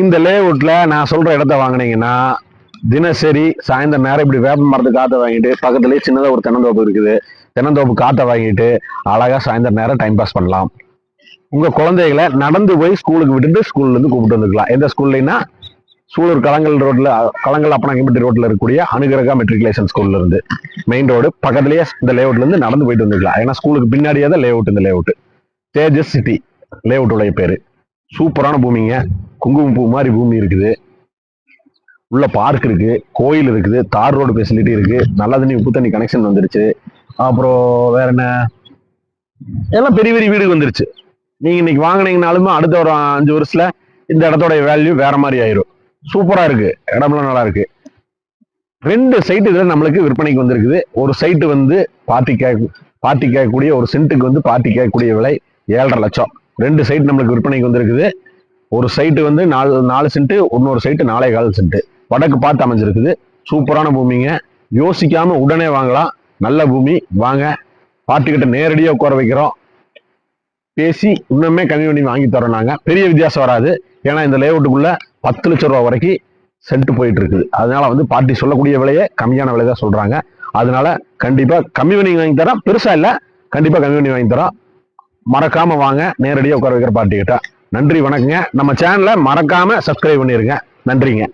இந்த லேஅவுட்ல நான் சொல்ற இடத்த வாங்குனீங்கன்னா தினசரி சாயந்தரம் நேரம் இப்படி வேப்ப மரத்து காற்றை வாங்கிட்டு பக்கத்துலேயே சின்னதாக ஒரு தென்னந்தோப்பு இருக்குது. தென்னந்தோப்பு காற்றை வாங்கிட்டு அழகா சாயந்தரம் நேரம் டைம் பாஸ் பண்ணலாம். உங்க குழந்தைகளை நடந்து போய் ஸ்கூலுக்கு விட்டுட்டு ஸ்கூல்ல இருந்து கூப்பிட்டு வந்துக்கலாம். எந்த ஸ்கூல்லைன்னா சூலூர் கலங்கல் ரோட்ல கலங்கல் அப்பனாங்கம்பட்டி ரோட்ல இருக்கக்கூடிய அனுகிரகா மெட்ரிகுலேஷன் ஸ்கூல்ல இருந்து. மெயின் ரோடு பக்கத்துலயே இந்த லேஅவுட்ல இருந்து நடந்து போயிட்டு வந்துக்கலாம். ஏன்னா ஸ்கூலுக்கு பின்னாடியே தான் லேஅவுட் இந்த லேஅவுட் தேஜஸ் சிட்டி லேஅவுட்டுடைய பேரு. சூப்பரான பூமிங்க. குங்குமம் பூ மாதிரி பூமி இருக்குது. உள்ள பார்க் இருக்கு. கோயில் இருக்குது. தார் ரோடு ஃபெசிலிட்டி இருக்கு. நல்ல தண்ணி உப்பு தண்ணி கனெக்ஷன் வந்துருச்சு. அப்புறம் வேற என்ன? எல்லாம் பெரிய பெரிய வீடு வந்துருச்சு. நீங்க இன்னைக்கு வாங்கினீங்கனாலுமே அடுத்த ஒரு அஞ்சு வருஷத்துல இந்த இடத்தோட வேல்யூ வேற மாதிரி ஆயிரும். சூப்பரா இருக்கு. இடம்லாம் நல்லா இருக்கு. ரெண்டு சைட்டு இதில் நம்மளுக்கு விற்பனைக்கு வந்திருக்குது. ஒரு சைட்டு வந்து பார்ட்டி கே பார்ட்டி கேட்கக்கூடிய ஒரு சென்ட்டுக்கு வந்து பார்ட்டி கேட்கக்கூடிய விலை ஏழரை லட்சம். ரெண்டு சைட் நம்மளுக்கு விற்பனைக்கு வந்திருக்குது. ஒரு சைட்டு வந்து நாலு நாலு சென்ட்டு இன்னொரு சைட்டு நாலே கால் சென்ட்டு வடக்கு பார்த்து அமைஞ்சிருக்குது. சூப்பரான பூமிங்க. யோசிக்காமல் உடனே வாங்கலாம். நல்ல பூமி. வாங்க. பார்ட்டிக்கிட்ட நேரடியாக உட்கார வைக்கிறோம். பேசி இன்னுமே கம்மி பண்ணி வாங்கி தரோம் நாங்கள் பெரிய வித்தியாசம் வராது. ஏன்னா இந்த லேவுட்டுக்குள்ளே பத்து லட்சம் ரூபா வரைக்கும் சென்ட் போயிட்டு இருக்குது அதனால வந்து பார்ட்டி சொல்லக்கூடிய விலையே கம்மியான விலை தான் சொல்கிறாங்க அதனால கண்டிப்பாக கம்மி பண்ணி வாங்கி தரோம் பெருசாக இல்லை. கண்டிப்பாக கம்மி பண்ணி வாங்கி தரோம். மறக்காம வாங்க. நேரடியாக உட்கார வைக்கிற பார்ட்டி கிட்ட. நன்றி வணக்கங்க. நம்ம சேனலை மறக்காம சப்ஸ்கிரைப் பண்ணிருங்க. நன்றிங்க.